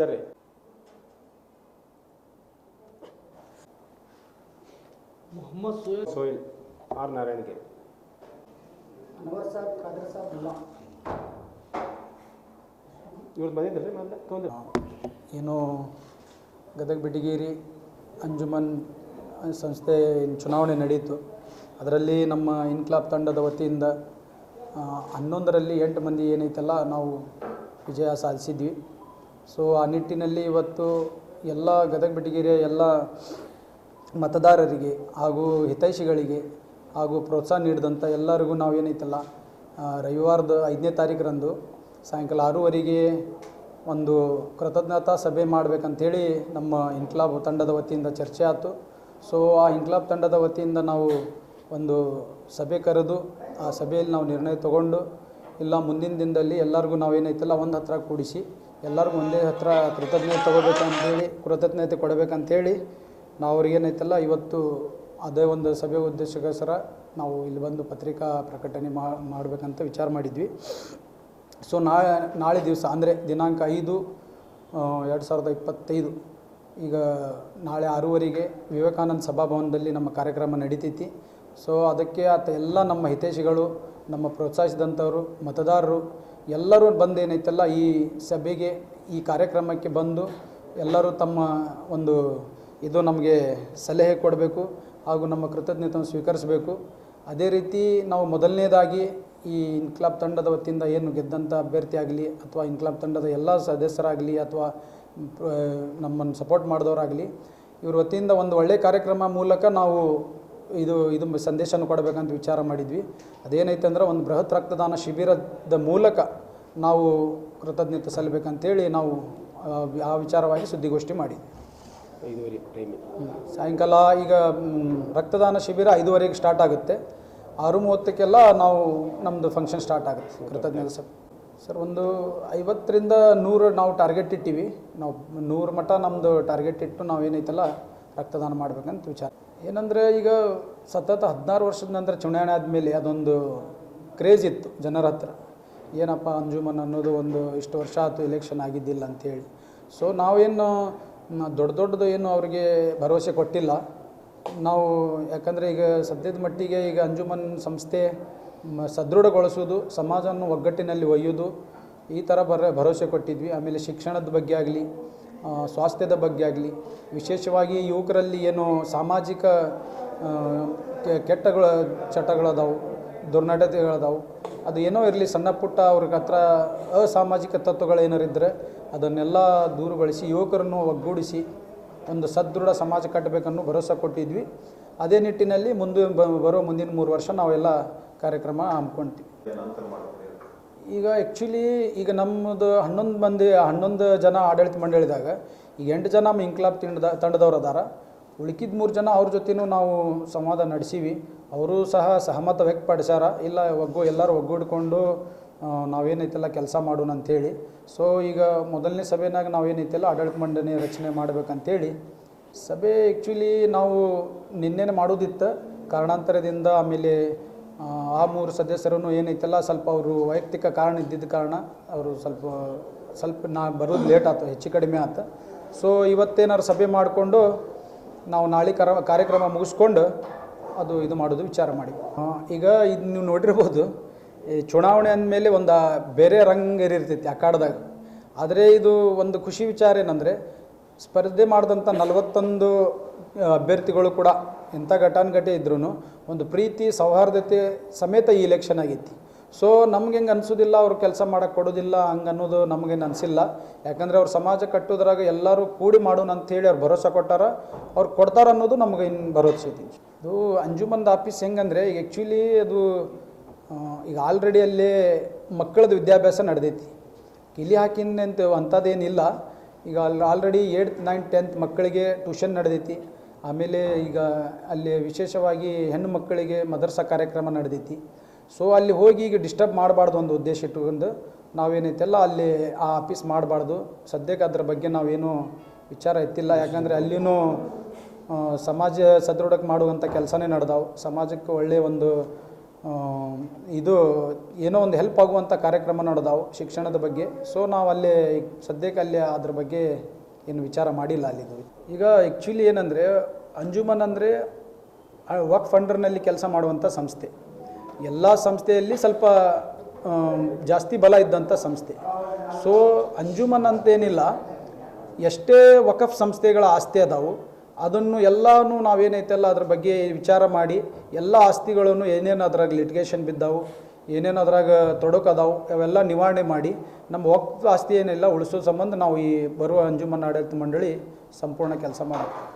ನಾವೇ ಮೊಹಮ್ಮದ್ ಸೋಹೇಲ್ ಸೋಹೇಲ್ ಆರ್ ನಾರಾಯಣ್ಗೆ. ಅನ್ವರ್ ಸಾಬ್ ಖಾದರ್ ಸಾಬ್ ಇಲ್ಲ ಇವ್ರದ್ದು ಬಂದಿದ್ದಲ್ಲ ಮೊದಲ ತೊಂದ್ರೆ ಏನು ಗದಗ ಬಿಡಿಗೇರಿ ಅಂಜುಮನ್ ಸಂಸ್ಥೆ ಚುನಾವಣೆ ನಡೆಯಿತು ಅದರಲ್ಲಿ ನಮ್ಮ ಇನ್ಕ್ಲಾಬ್ ತಂಡದ ವತಿಯಿಂದ ಹನ್ನೊಂದರಲ್ಲಿ ಎಂಟು ಮಂದಿ ಏನೈತಲ್ಲ ನಾವು ವಿಜಯ ಸಾಧಿಸಿದ್ವಿ. ಸೊ ಆ ನಿಟ್ಟಿನಲ್ಲಿ ಇವತ್ತು ಎಲ್ಲ ಗದಗ ಬಿಡಿಗೇರಿಯ ಎಲ್ಲ ಮತದಾರರಿಗೆ ಹಾಗೂ ಹಿತೈಷಿಗಳಿಗೆ ಹಾಗೂ ಪ್ರೋತ್ಸಾಹ ನೀಡಿದಂಥ ಎಲ್ಲರಿಗೂ ನಾವು ಏನೈತಲ್ಲ ಆ, ರವಿವಾರದ ಐದನೇ ತಾರೀಕರಂದು ಸಾಯಂಕಾಲ ಆರೂವರೆಗೆ ಒಂದು ಕೃತಜ್ಞತಾ ಸಭೆ ಮಾಡಬೇಕಂಥೇಳಿ ನಮ್ಮ ಇನ್ಕ್ಲಾಬ್ ತಂಡದ ವತಿಯಿಂದ ಚರ್ಚೆ ಆಯಿತು. ಸೊ ಆ ಇನ್ಕ್ಲಾಬ್ ತಂಡದ ವತಿಯಿಂದ ನಾವು ಒಂದು ಸಭೆ ಕರೆದು ಆ ಸಭೆಯಲ್ಲಿ ನಾವು ನಿರ್ಣಯ ತಗೊಂಡು ಇಲ್ಲ ಮುಂದಿನ ದಿನದಲ್ಲಿ ಎಲ್ಲರಿಗೂ ನಾವೇನೈತಲ್ಲ ಒಂದು ಹತ್ರ ಕೂಡಿಸಿ, ಎಲ್ಲರಿಗೂ ಒಂದೇ ಹತ್ರ ಕೃತಜ್ಞತೆ ತಗೋಬೇಕಂತೇಳಿ, ಕೃತಜ್ಞತೆ ಕೊಡಬೇಕಂತೇಳಿ ನಾವು ಅವ್ರಿಗೇನೈತಲ್ಲ ಇವತ್ತು ಅದೇ ಒಂದು ಸಭೆ ಉದ್ದೇಶಕ್ಕೋಸ್ಕರ ನಾವು ಇಲ್ಲಿ ಬಂದು ಪತ್ರಿಕಾ ಪ್ರಕಟಣೆ ಮಾಡಬೇಕಂತ ವಿಚಾರ ಮಾಡಿದ್ವಿ. ಸೊ ನಾಳೆ ನಾಳೆ ದಿವಸ ಅಂದರೆ ದಿನಾಂಕ ಐದು ಎರಡು ಸಾವಿರದ ಇಪ್ಪತ್ತೈದು, ಈಗ ನಾಳೆ ಆರೂವರೆಗೆ ವಿವೇಕಾನಂದ ಸಭಾಭವನದಲ್ಲಿ ನಮ್ಮ ಕಾರ್ಯಕ್ರಮ ನಡೀತೈತಿ. ಸೊ ಅದಕ್ಕೆ ಆತ ಎಲ್ಲ ನಮ್ಮ ಹಿತೈಷಿಗಳು, ನಮ್ಮ ಪ್ರೋತ್ಸಾಹಿಸಿದಂಥವರು, ಮತದಾರರು, ಎಲ್ಲರೂ ಬಂದು ಏನೈತಲ್ಲ ಈ ಸಭೆಗೆ, ಈ ಕಾರ್ಯಕ್ರಮಕ್ಕೆ ಬಂದು ಎಲ್ಲರೂ ತಮ್ಮ ಒಂದು ಇದು ನಮಗೆ ಸಲಹೆ ಕೊಡಬೇಕು ಹಾಗೂ ನಮ್ಮ ಕೃತಜ್ಞತೆಯನ್ನು ಸ್ವೀಕರಿಸಬೇಕು. ಅದೇ ರೀತಿ ನಾವು ಮೊದಲನೇದಾಗಿ ಈ ಇನ್ಕ್ಲಾಬ್ ತಂಡದ ವತಿಯಿಂದ ಏನು ಗೆದ್ದಂಥ ಅಭ್ಯರ್ಥಿ ಆಗಲಿ ಅಥವಾ ಇನ್ಕ್ಲಾಬ್ ತಂಡದ ಎಲ್ಲ ಸದಸ್ಯರಾಗಲಿ ಅಥವಾ ನಮ್ಮನ್ನು ಸಪೋರ್ಟ್ ಮಾಡಿದವರಾಗಲಿ, ಇವ್ರ ವತಿಯಿಂದ ಒಂದು ಒಳ್ಳೆಯ ಕಾರ್ಯಕ್ರಮ ಮೂಲಕ ನಾವು ಇದು ಇದು ಸಂದೇಶನ ಕೊಡಬೇಕಂತ ವಿಚಾರ ಮಾಡಿದ್ವಿ. ಅದೇನೈತೆ ಅಂದ್ರೆ ಒಂದು ಬೃಹತ್ ರಕ್ತದಾನ ಶಿಬಿರದ ಮೂಲಕ ನಾವು ಕೃತಜ್ಞತೆ ಸಲ್ಲಬೇಕಂತೇಳಿ ನಾವು ಆ, ವಿಚಾರವಾಗಿ ಸುದ್ದಿಗೋಷ್ಠಿ ಮಾಡಿದ್ವಿ. ಐದುವರೆ ಸಾಯಂಕಾಲ ಈಗ ರಕ್ತದಾನ ಶಿಬಿರ ಐದುವರೆಗೆ ಸ್ಟಾರ್ಟ್ ಆಗುತ್ತೆ. ಆರು ಮೂವತ್ತಕ್ಕೆಲ್ಲ ನಾವು ನಮ್ಮದು ಫಂಕ್ಷನ್ ಸ್ಟಾರ್ಟ್ ಆಗುತ್ತೆ. ಕೃತಜ್ಞತೆ ಸರ್ ಸರ್ ಒಂದು ಐವತ್ತರಿಂದ ನೂರು ನಾವು ಟಾರ್ಗೆಟ್ ಇಟ್ಟಿವಿ. ನಾವು ನೂರು ಮಟ್ಟ ನಮ್ಮದು ಟಾರ್ಗೆಟ್ ಇಟ್ಟು ನಾವು ಏನೈತಲ್ಲ ರಕ್ತದಾನ ಮಾಡ್ಬೇಕಂತ ವಿಚಾರ. ಏನಂದರೆ ಈಗ ಸತತ ಹದಿನಾರು ವರ್ಷದ ನಂತರ ಚುನಾವಣೆ ಆದಮೇಲೆ ಅದೊಂದು ಕ್ರೇಜ್ ಇತ್ತು ಜನರ ಹತ್ರ. ಏನಪ್ಪ ಅಂಜುಮನ್ ಅನ್ನೋದು ಒಂದು ಇಷ್ಟು ವರ್ಷ ಆಯಿತು ಎಲೆಕ್ಷನ್ ಆಗಿದ್ದಿಲ್ಲ ಅಂಥೇಳಿ ಸೊ ನಾವೇನು ದೊಡ್ಡ ದೊಡ್ಡದು ಏನು ಅವರಿಗೆ ಭರವಸೆ ಕೊಟ್ಟಿಲ್ಲ. ನಾವು, ಯಾಕಂದರೆ ಈಗ ಸದ್ಯದ ಮಟ್ಟಿಗೆ ಈಗ ಅಂಜುಮನ್ ಸಂಸ್ಥೆ ಸದೃಢಗೊಳಿಸೋದು ಸಮಾಜವನ್ನು ಒಗ್ಗಟ್ಟಿನಲ್ಲಿ ಒಯ್ಯೋದು ಈ ಥರ ಬರ, ಭರವಸೆ ಕೊಟ್ಟಿದ್ವಿ. ಆಮೇಲೆ ಶಿಕ್ಷಣದ ಬಗ್ಗೆ ಆಗಲಿ ಸ್ವಾಸ್ಥ್ಯದ ಬಗ್ಗೆ ಆಗಲಿ, ವಿಶೇಷವಾಗಿ ಯುವಕರಲ್ಲಿ ಏನು ಸಾಮಾಜಿಕ ಕೆಟ್ಟಗಳ ಚಟಗಳದಾವು, ದುರ್ನಡತೆಗಳದಾವು, ಅದು ಏನೋ ಇರಲಿ ಸಣ್ಣ ಪುಟ್ಟ ಅವ್ರಿಗೆ ಹತ್ರ ಅಸಾಮಾಜಿಕ ತತ್ವಗಳೇನಾರಿದ್ದರೆ ಅದನ್ನೆಲ್ಲ ದೂರುಗೊಳಿಸಿ, ಯುವಕರನ್ನು ಒಗ್ಗೂಡಿಸಿ, ಒಂದು ಸದೃಢ ಸಮಾಜ ಕಟ್ಟಬೇಕನ್ನೋ ಭರವಸೆ ಕೊಟ್ಟಿದ್ವಿ. ಅದೇ ನಿಟ್ಟಿನಲ್ಲಿ ಮುಂದೆ ಬರೋ ಮುಂದಿನ ಮೂರು ವರ್ಷ ನಾವೆಲ್ಲ ಕಾರ್ಯಕ್ರಮ ಹಮ್ಮಿಕೊಂತೀವಿ. ಈಗ ಆ್ಯಕ್ಚುಲಿ ಈಗ ನಮ್ಮದು ಹನ್ನೊಂದು ಮಂದಿ, ಹನ್ನೊಂದು ಜನ ಆಡಳಿತ ಮಂಡಳಿದಾಗ ಈಗ ಎಂಟು ಜನ ನಮ್ಮ ಇನ್ಕ್ಲಾಬ್ ತಂಡದ, ತಂಡದವ್ರು ಅದಾರ. ಉಳ್ಕಿದ ಮೂರು ಜನ ಅವ್ರ ಜೊತೆನೂ ನಾವು ಸಂವಾದ ನಡೆಸೀವಿ. ಅವರು ಸಹ ಸಹಮತ ವ್ಯಕ್ತಪಡಿಸ್ಯಾರ. ಇಲ್ಲ, ಒಗ್ಗು, ಎಲ್ಲರೂ ಒಗ್ಗೂಡ್ಕೊಂಡು ನಾವೇನೈತೆಲ್ಲ ಕೆಲಸ ಮಾಡೋಣ ಅಂಥೇಳಿ ಸೊ ಈಗ ಮೊದಲನೇ ಸಭೆನಾಗ ನಾವೇನೈತೆಲ್ಲ ಆಡಳಿತ ಮಂಡಳಿ ರಚನೆ ಮಾಡ್ಬೇಕಂತೇಳಿ, ಸಭೆ ಆ್ಯಕ್ಚುಲಿ ನಾವು ನಿನ್ನೆನೇ ಮಾಡೋದಿತ್ತು. ಕಾರಣಾಂತರದಿಂದ ಆಮೇಲೆ ಆ, ಮೂರು ಸದಸ್ಯರನ್ನು ಏನೈತಲ್ಲ ಸ್ವಲ್ಪ ಅವರು ವೈಯಕ್ತಿಕ ಕಾರಣ ಇದ್ದಿದ್ದ ಕಾರಣ ಅವರು ಸ್ವಲ್ಪ ಸ್ವಲ್ಪ ನಾ ಬರೋದು ಲೇಟ್ ಆಯ್ತು ಹೆಚ್ಚು ಕಡಿಮೆ ಆಯ್ತು ಸೊ ಇವತ್ತೇನಾರು ಸಭೆ ಮಾಡಿಕೊಂಡು ನಾವು ನಾಳೆ ಕರ ಕಾರ್ಯಕ್ರಮ ಮುಗಿಸ್ಕೊಂಡು ಅದು ಇದು ಮಾಡೋದು ವಿಚಾರ ಮಾಡಿ. ಈಗ ಇದು ನೀವು ನೋಡಿರ್ಬೋದು ಈ ಚುನಾವಣೆ ಅಂದಮೇಲೆ ಒಂದು ಬೇರೆ ರಂಗ್ ಇರ್ತೈತಿ ಅಖಾಡದಾಗ. ಆದರೆ ಇದು ಒಂದು ಖುಷಿ ವಿಚಾರ ಏನಂದರೆ ಸ್ಪರ್ಧೆ ಮಾಡಿದಂಥ ನಲವತ್ತೊಂದು ಅಭ್ಯರ್ಥಿಗಳು ಕೂಡ ಎಂಥ ಘಟಾನುಘಟಿ ಇದ್ರೂ ಒಂದು ಪ್ರೀತಿ, ಸೌಹಾರ್ದತೆ ಸಮೇತ ಈ ಇಲೆಕ್ಷನ್ ಆಗೈತಿ. ಸೊ ನಮ್ಗೆ ಹೆಂಗೆ ಅನಿಸೋದಿಲ್ಲ, ಅವ್ರು ಕೆಲಸ ಮಾಡೋಕ್ಕೆ ಕೊಡೋದಿಲ್ಲ ಹಂಗೆ ಅನ್ನೋದು ನಮಗೇನು ಅನಿಸಿಲ್ಲ. ಯಾಕಂದರೆ ಅವ್ರು ಸಮಾಜ ಕಟ್ಟೋದ್ರಾಗ ಎಲ್ಲರೂ ಕೂಡಿ ಮಾಡೋಣ ಅಂಥೇಳಿ ಅವ್ರು ಭರೋಸೆ ಕೊಟ್ಟಾರ, ಅವ್ರು ಕೊಡ್ತಾರ ಅನ್ನೋದು ನಮಗೆ ಇನ್ನು ಭರೋಸೆ ಐತಿ. ಇದು ಅಂಜುಮಂದ್ ಆಫೀಸ್ ಹೆಂಗಂದರೆ, ಈಗ ಆ್ಯಕ್ಚುಲಿ ಅದು ಈಗ ಆಲ್ರೆಡಿ ಅಲ್ಲಿ ಮಕ್ಕಳದ್ದು ವಿದ್ಯಾಭ್ಯಾಸ ನಡೆದೈತಿ. ಕಿಲಿ ಹಾಕಿಂದಂತ ಅಂಥದ್ದೇನಿಲ್ಲ. ಈಗ ಅಲ್ಲಿ ಆಲ್ರೆಡಿ ಏಯ್ಟ್ ನೈನ್ ಟೆಂತ್ ಮಕ್ಕಳಿಗೆ ಟ್ಯೂಷನ್ ನಡೆದೈತಿ. ಆಮೇಲೆ ಈಗ ಅಲ್ಲಿ ವಿಶೇಷವಾಗಿ ಹೆಣ್ಣು ಮಕ್ಕಳಿಗೆ ಮದರ್ಸಾ ಕಾರ್ಯಕ್ರಮ ನಡೆದೈತಿ. ಸೊ ಅಲ್ಲಿ ಹೋಗಿ ಈಗ ಡಿಸ್ಟರ್ಬ್ ಮಾಡಬಾರ್ದು ಒಂದು ಉದ್ದೇಶ ಇಟ್ಕೊಂಡು ನಾವೇನೈತೆಲ್ಲ ಅಲ್ಲಿ ಆ ಆಫೀಸ್ ಮಾಡಬಾರ್ದು. ಸದ್ಯಕ್ಕೆ ಅದ್ರ ಬಗ್ಗೆ ನಾವೇನು ವಿಚಾರ ಎತ್ತಿಲ್ಲ. ಯಾಕಂದರೆ ಅಲ್ಲಿನೂ ಸಮಾಜ ಸದೃಢಕ್ಕೆ ಮಾಡುವಂಥ ಕೆಲಸನೇ ನಡೆದಾವು. ಸಮಾಜಕ್ಕೆ ಒಳ್ಳೆಯ ಒಂದು ಇದು ಏನೋ ಒಂದು ಹೆಲ್ಪ್ ಆಗುವಂಥ ಕಾರ್ಯಕ್ರಮ ನಡೆದಾವು ಶಿಕ್ಷಣದ ಬಗ್ಗೆ. ಸೊ ನಾವು ಅಲ್ಲಿ ಸದ್ಯಕ್ಕೆ ಅಲ್ಲಿ ಅದ್ರ ಬಗ್ಗೆ ಏನು ವಿಚಾರ ಮಾಡಿಲ್ಲ ಅಲ್ಲಿದು ಈಗ ಆ್ಯಕ್ಚುಲಿ ಏನಂದರೆ, ಅಂಜುಮನ್ ಅಂದರೆ ವಕ್ ಫಂಡರ್ನಲ್ಲಿ ಕೆಲಸ ಮಾಡುವಂಥ ಸಂಸ್ಥೆ. ಎಲ್ಲ ಸಂಸ್ಥೆಯಲ್ಲಿ ಸ್ವಲ್ಪ ಜಾಸ್ತಿ ಬಲ ಇದ್ದಂಥ ಸಂಸ್ಥೆ. ಸೊ ಅಂಜುಮನ್ ಅಂತೇನಿಲ್ಲ, ಎಷ್ಟೇ ವಕಫ್ ಸಂಸ್ಥೆಗಳ ಆಸ್ತಿ ಅದಾವು, ಅದನ್ನು ಎಲ್ಲನೂ ನಾವೇನೈತಲ್ಲ ಅದ್ರ ಬಗ್ಗೆ ವಿಚಾರ ಮಾಡಿ, ಎಲ್ಲ ಆಸ್ತಿಗಳನ್ನು ಏನೇನು ಅದ್ರಾಗ ಲಿಟಿಗೇಷನ್ ಬಿದ್ದಾವು ಏನೇನು ಅದ್ರಾಗ ತೊಡಕದಾವು ಅವೆಲ್ಲ ನಿವಾರಣೆ ಮಾಡಿ ನಮ್ಮ ವಕ್ಫ್ ಆಸ್ತಿ ಏನಿಲ್ಲ ಉಳಿಸೋ ಸಂಬಂಧ ನಾವು ಈ ಬರುವ ಅಂಜುಮನ್ ಆಡಳಿತ ಮಂಡಳಿ ಸಂಪೂರ್ಣ ಕೆಲಸ ಮಾಡೋದು